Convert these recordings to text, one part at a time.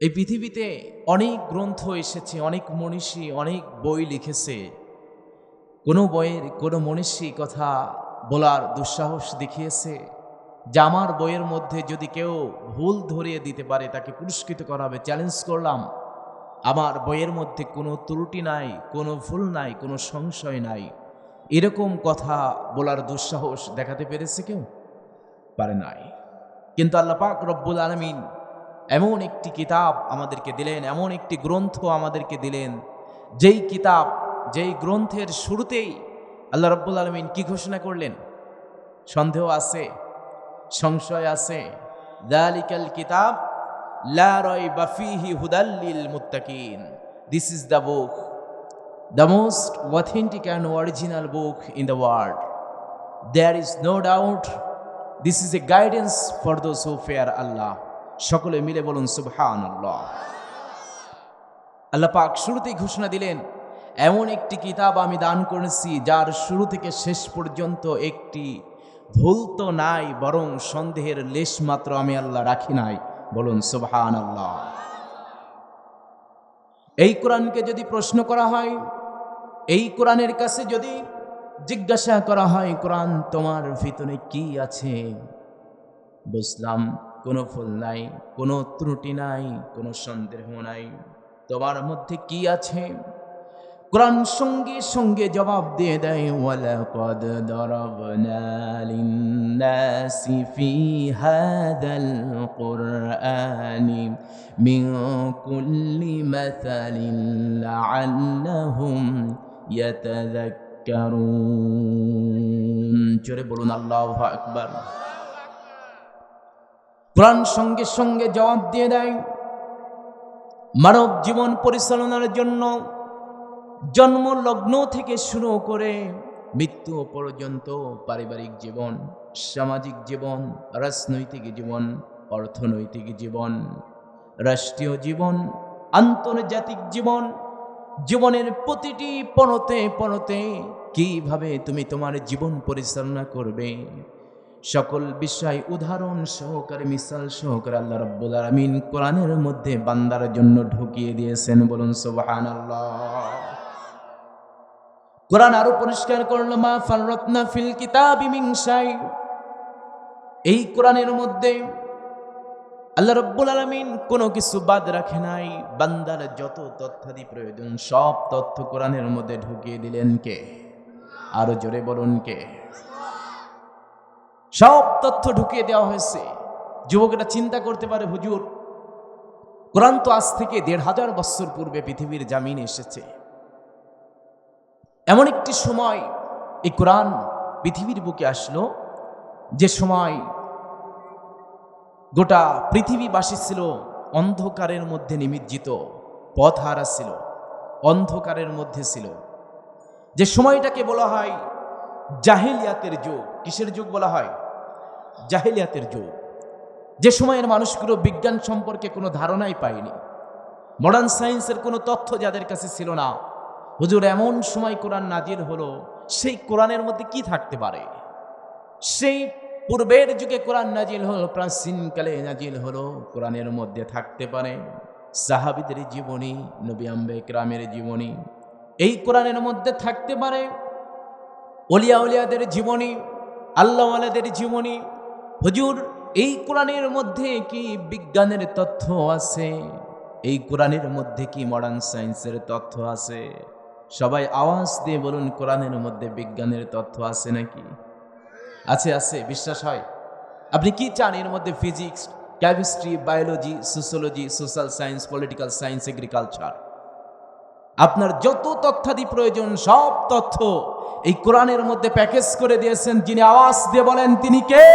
এই পৃথিবীতে অনেক গ্রন্থ এসেছে, অনেক মনীষী, অনেক বই লিখেছে। কোনো বইয়ের, কোনো মনীষী কথা বলার দুঃসাহস দেখিয়েছে যে আমার বইয়ের মধ্যে যদি কেউ ভুল ধরিয়ে দিতে পারে, তাকে পুরস্কৃত করা হবে চ্যালেঞ্জ করলাম, আমার বইয়ের মধ্যে কোনো ত্রুটি নাই, কোনো ভুল নাই, কোনো সংশয় নাই। এরকম কথা বলার দুঃসাহস দেখাতে পেরেছে কেউ? পারে নাই। কিন্তু আল্লাহ পাক রব্বুল আলমিন এমন একটি কিতাব আমাদেরকে দিলেন, এমন একটি গ্রন্থ আমাদেরকে দিলেন, যেই কিতাব, যেই গ্রন্থের শুরুতেই আল্লাহ রব্বুল আলমিন কি ঘোষণা করলেন? সন্দেহ আছে, সংশয় আছে। দালিকাল কিতাব, লা রাইবা ফীহি হুদাল্লিল মুত্তাকিন। This is the book the most authentic and original book in the world there is no doubt this is a guidance for those who fear Allah সকলে মিলে বলুন সুবহান আল্লাহ পাক শুরুতেই ঘোষণা দিলেন, এমন একটি কিতাব আমি দান করেছি, যার শুরু থেকে শেষ পর্যন্ত একটি ভুল তো নাই, বরং সন্দেহের লেশ মাত্র আমি আল্লাহ রাখি নাই। বলুন সুবহান আল্লাহ এই কোরআনকে যদি প্রশ্ন করা হয়, এই কোরআনের কাছে যদি জিজ্ঞাসা করা হয়, কোরআন তোমার ভিতরে কি আছে? বুঝলাম। কোনো ফুল নাই, কোনো ত্রুটি নাই, কোনো সন্দেহ নাই। তোমার মধ্যে কি আছে? কোরআন সঙ্গে সঙ্গে জবাব দিয়ে দেয়, ওয়ালাকাদ দরাবনা লিন্নাসি ফি হাদাল কুরআনি মিন কুল্লি মাসালিন লাআল্লাহুম ইয়াতাযাক্কারুন। জোরে বলুন, আল্লাহু আকবার। কোরআন সঙ্গে সঙ্গে জবাব দিয়ে দেয়। মানব জীবন পরিচালনার জন্য জন্ম, লগ্ন থেকে শুরু করে মৃত্যু পর্যন্ত পারিবারিক জীবন, সামাজিক জীবন, রাজনৈতিক জীবন, অর্থনৈতিক জীবন, রাষ্ট্রীয় জীবন, আন্তর্জাতিক জীবন, জীবনের প্রতিটি পরতে পরতে কীভাবে তুমি তোমার জীবন পরিচালনা করবে? সকল বিষয় উদাহরণ সহকারে, মিসাল সহকারে আল্লাহ রব্বুল আলমিন কোরআনের মধ্যে বান্দার জন্য ঢুকিয়ে দিয়েছেন। বলুন সোবাহান কোরআন আরও পরিষ্কার করল, মা ফালরত্না ফিল কিতাব মিংসাই এই কোরআনের মধ্যে আল্লাহ রব্বুল আলমিন কোনো কিছু বাদ রাখে নাই। বান্দার যত তথ্যাদি প্রয়োজন, সব তথ্য কোরআনের মধ্যে ঢুকিয়ে দিলেন কে? আরও জোরে বলুন কে? সব তথ্য ঢুকিয়ে দেওয়া হয়েছে। যুবকেরা চিন্তা করতে পারে, হুজুর, কোরআন তো আজ থেকে দেড় হাজার বছর পূর্বে পৃথিবীর জামিন এসেছে। এমন একটি সময় এই কোরআন পৃথিবীর বুকে আসলো, যে সময় গোটা পৃথিবীবাসী ছিল অন্ধকারের মধ্যে নিমজ্জিত পথহারা ছিল, অন্ধকারের মধ্যে ছিল। যে সময়টাকে বলা হয় জাহিলিয়াতের যুগ। কিসের যুগ বলা হয়? জাহিলিয়াতের যুগ। যে সময়ের মানুষগুলো বিজ্ঞান সম্পর্কে কোনো ধারণাই পায়নি। মডার্ন সায়েন্সের কোনো তথ্য যাদের কাছে ছিল না। হুজুর, এমন সময় কোরআন নাজির হলো, সেই কোরআনের মধ্যে কি থাকতে পারে? সেই পূর্বের যুগে কোরআন নাজিল হলো প্রাচীনকালে নাজিল হলো, কোরআনের মধ্যে থাকতে পারে। সাহাবিদের জীবনী, নবী আম্বে গ্রামের জীবনী, এই কোরআনের মধ্যে থাকতে পারে। অলিয়া উলিয়াদের জীবনী, আল্লাহওয়ালাদের জীবনী হুজুর, এই কোরআনের মধ্যে কি বিজ্ঞানের তথ্য আছে? এই কোরআনের মধ্যে কি মডার্ন সায়েন্সের তথ্য আছে? সবাই আওয়াজ দিয়ে বলুন, কোরআনের মধ্যে বিজ্ঞানের তথ্য আছে নাকি? আছে আছে, বিশ্বাস হয়। আপনি কি চান এর মধ্যে physics chemistry biology sociology social science political science agriculture আপনার যত তথ্যাদি প্রয়োজন, সব তথ্য এই কোরআনের মধ্যে প্যাকেজ করে দিয়েছেন। যিনি আওয়াজ দিয়ে বলেন, তিনি কে?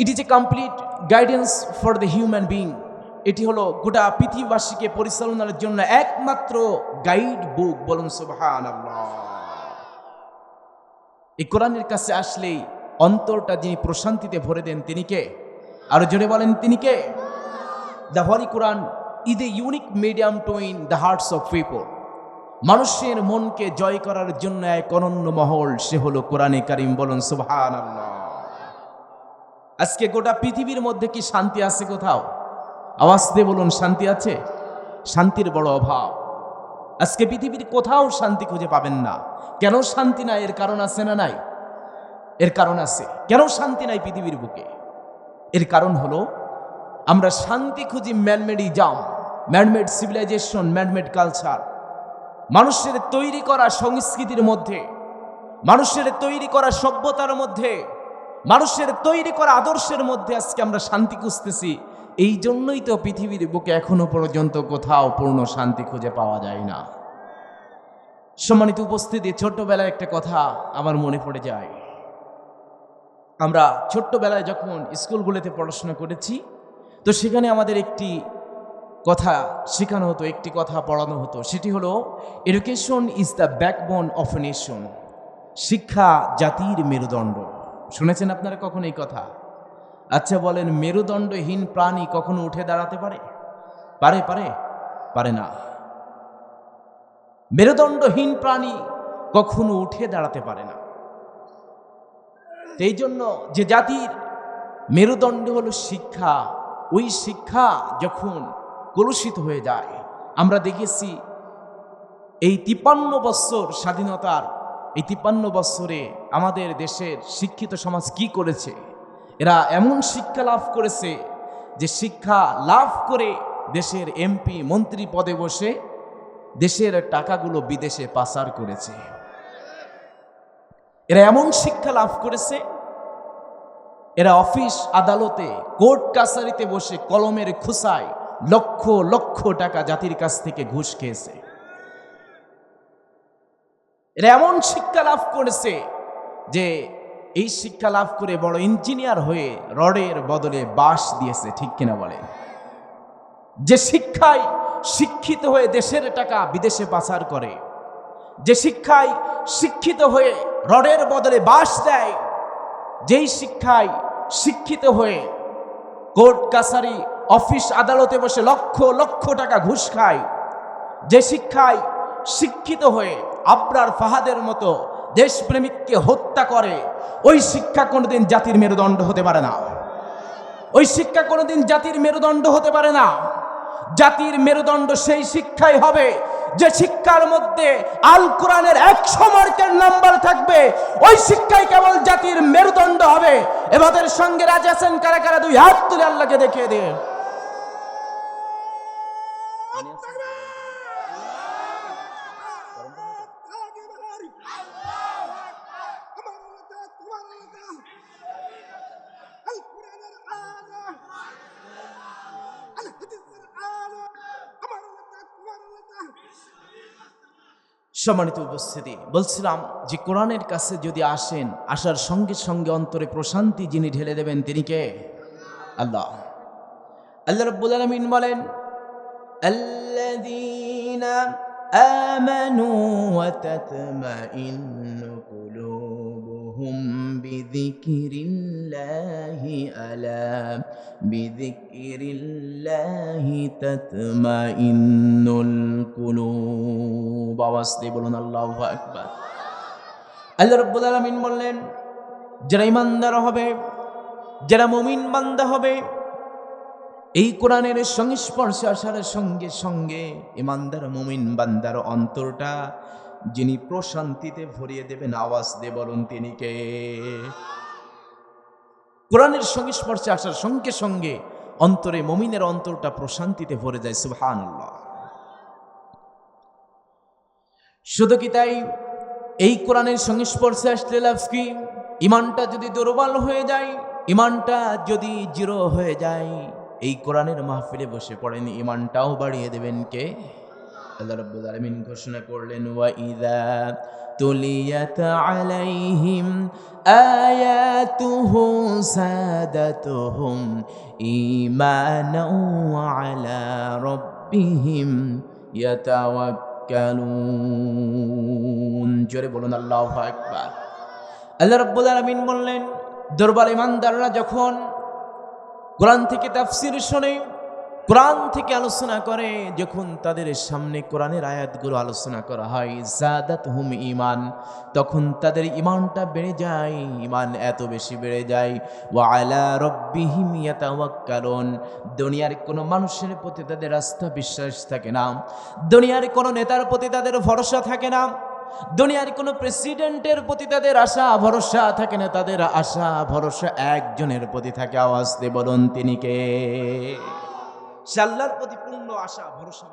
It is a complete guidance for the human being এটি হলো গোটা পৃথিবীবাসীকে পরিচালনার জন্য একমাত্র গাইড বুক বলুন এই কোরআনের কাছে আসলেই অন্তরটা যিনি প্রশান্তিতে ভরে দেন তিনি কে? আরও জোরে বলেন, তিনি কে? The holy Quran is a unique medium to in the hearts of people মানুষের মনকে জয় করার জন্য এক অনন্য মহল, সে হলো কোরআনে কারিম বলুন সুবহান আজকে গোটা পৃথিবীর মধ্যে কি শান্তি আছে কোথাও? আওয়াজ দিয়ে বলুন, শান্তি আছে? শান্তির বড় অভাব। আজকে পৃথিবীর কোথাও শান্তি খুঁজে পাবেন না। কেন শান্তি নাই? এর কারণ আছে না নাই? এর কারণ আছে। কেন শান্তি নাই পৃথিবীর বুকে? এর কারণ হলো, আমরা শান্তি খুঁজি ম্যানমেডিজাম ম্যানমেড সিভিলাইজেশন ম্যানমেড কালচার মানুষের তৈরি করা সংস্কৃতির মধ্যে, মানুষের তৈরি করা সভ্যতার মধ্যে মানুষের তৈরি করা আদর্শের মধ্যে আজকে আমরা শান্তি খুঁজতেছি। এই জন্যই তো পৃথিবীর বুকে এখনও পর্যন্ত কোথাও পূর্ণ শান্তি খুঁজে পাওয়া যায় না। সম্মানিত উপস্থিতি, ছোট্টবেলায় একটা কথা আমার মনে পড়ে যায়। আমরা ছোট্টবেলায় যখন স্কুলগুলোতে পড়াশোনা করেছি, তো সেখানে আমাদের একটি কথা শেখানো হতো, একটি কথা পড়ানো হতো। সেটি হলো education is the backbone of nation শিক্ষা জাতির মেরুদণ্ড। শুনেছেন আপনারা কখন এই কথা? আচ্ছা বলেন, মেরুদণ্ডহীন প্রাণী কখনো উঠে দাঁড়াতে পারে? পারে পারে পারে না। মেরুদণ্ডহীন প্রাণী কখনো উঠে দাঁড়াতে পারে না। এই জন্য যে জাতির মেরুদণ্ড হলো শিক্ষা, ওই শিক্ষা যখন কলুষিত হয়ে যায়, আমরা দেখেছি এই তিপ্পান্ন বৎসর স্বাধীনতার এই তিপ্পান্ন বৎসরে আমাদের দেশের শিক্ষিত সমাজ কি করেছে? এরা এমন শিক্ষা লাভ করেছে যে শিক্ষা লাভ করে দেশের এমপি, মন্ত্রী পদে বসে দেশের টাকাগুলো বিদেশে পাচার করেছে। এরা এমন শিক্ষা লাভ করেছে, এরা অফিস আদালতে, কোর্ট কাছারিতে বসে কলমের খুসায় লক্ষ লক্ষ টাকা জাতির কাছ থেকে ঘুষ খেয়েছে। এরা এমন শিক্ষা লাভ করেছে যে এই শিক্ষা লাভ করে বড় ইঞ্জিনিয়ার হয়ে রডের বদলে বাস দিয়েছে, ঠিক কিনা বলে? যে শিক্ষায় শিক্ষিত হয়ে দেশের টাকা বিদেশে পাচার করে, যে শিক্ষায় শিক্ষিত হয়ে রডের বদলে বাস দেয়, যেই শিক্ষায় শিক্ষিত হয়ে কোর্ট, কাছারি, অফিস আদালতে বসে লক্ষ লক্ষ টাকা ঘুষ খায়, যে শিক্ষায় শিক্ষিত হয়ে আবরার ফাহাদের মতো দেশপ্রেমিককে হত্যা করে, ওই শিক্ষা কোনোদিন জাতির মেরুদণ্ড হতে পারে না। ওই শিক্ষা কোনোদিন জাতির মেরুদণ্ড হতে পারে না। জাতির মেরুদণ্ড সেই শিক্ষাই হবে, যে শিক্ষার মধ্যে আল কোরআনের একশো মার্কের নাম্বার থাকবে। ওই শিক্ষাই কেবল জাতির মেরুদণ্ড হবে। এবাদের সঙ্গে রাজা আছেন কারা কারা? দুই হাত তুলে আল্লাহকে দেখিয়ে দিয়ে সম্মানিত উপস্থিতি বলছিলাম যে কোরআনের কাছে যদি আসেন আসার সঙ্গে সঙ্গে অন্তরে প্রশান্তি যিনি ঢেলে দেবেন তিনি কে আল্লাহ আল্লাহ রব্বুল আলমিন বলেন الذين آمنوا وتطمئن قلوبهم بذكر الله ألا بذكر الله تطمئن القلوب আওয়াজ দিয়ে বলুন আল্লাহু আকবার আল্লাহ রাব্বুল আলামিন বললেন যারা ইমানদার হবে যারা মুমিন বান্দা হবে এই কোরআনের সংস্পর্শে আসার সঙ্গে সঙ্গে ইমানদার মুমিন বান্দার অন্তরটা যিনি প্রশান্তিতে ভরিয়ে দেবেন আওয়াজ দিয়ে বলুন তিনি কে? কোরআনের সংস্পর্শে আসার সঙ্গে সঙ্গে অন্তরে মমিনের অন্তরটা প্রশান্তিতে ভরে যায় সুবহান শুধু কি তাই? এই কোরআনের সংস্পর্শে আসলে লাভ কি? ইমানটা যদি দুর্বল হয়ে যায়, ইমানটা যদি জিরো হয়ে যায়, এই কোরআনের মাহফিলে বসে পড়েন, ইমানটাও বাড়িয়ে দেবেন কে? আল্লাহ রাব্বুল আলামিন ঘোষণা করলেন, ওয়া ইযা তুলিয়াত আলাইহিম আয়াতুহু সাদাতুহুম ঈমানাও আলা রাব্বিহিম ইয়াতাওয়াক্কালুন। জোরে বলুন, আল্লাহু আকবার। আল্লাহ রাব্বুল আলামিন বললেন দুর্বল ইমানদাররা যখন কোরআন থেকে তাফসির শোনে কোরআন থেকে আলোচনা করে যখন তাদের সামনে কোরআনের আয়াতগুলো আলোচনা করা হয় জাদাত হুম ইমান তখন তাদের ইমানটা বেড়ে যায় ইমান এত বেশি বেড়ে যায়। ওয়া আলা রব্বিহিম কারণ দুনিয়ার কোনো মানুষের প্রতি তাদের আস্থা বিশ্বাস থাকে না, দুনিয়ার কোনো নেতার প্রতি তাদের ভরসা থাকে না, দুনিয়ার কোনো প্রেসিডেন্টের প্রতি তাদের আশা, ভরসা থাকে না, তাদের আশা, ভরসা একজনের প্রতি থাকে। আওয়াজ দিয়ে বলুন, তিনি কে? সে আল্লাহর প্রতি পূর্ণ আশা ভরসা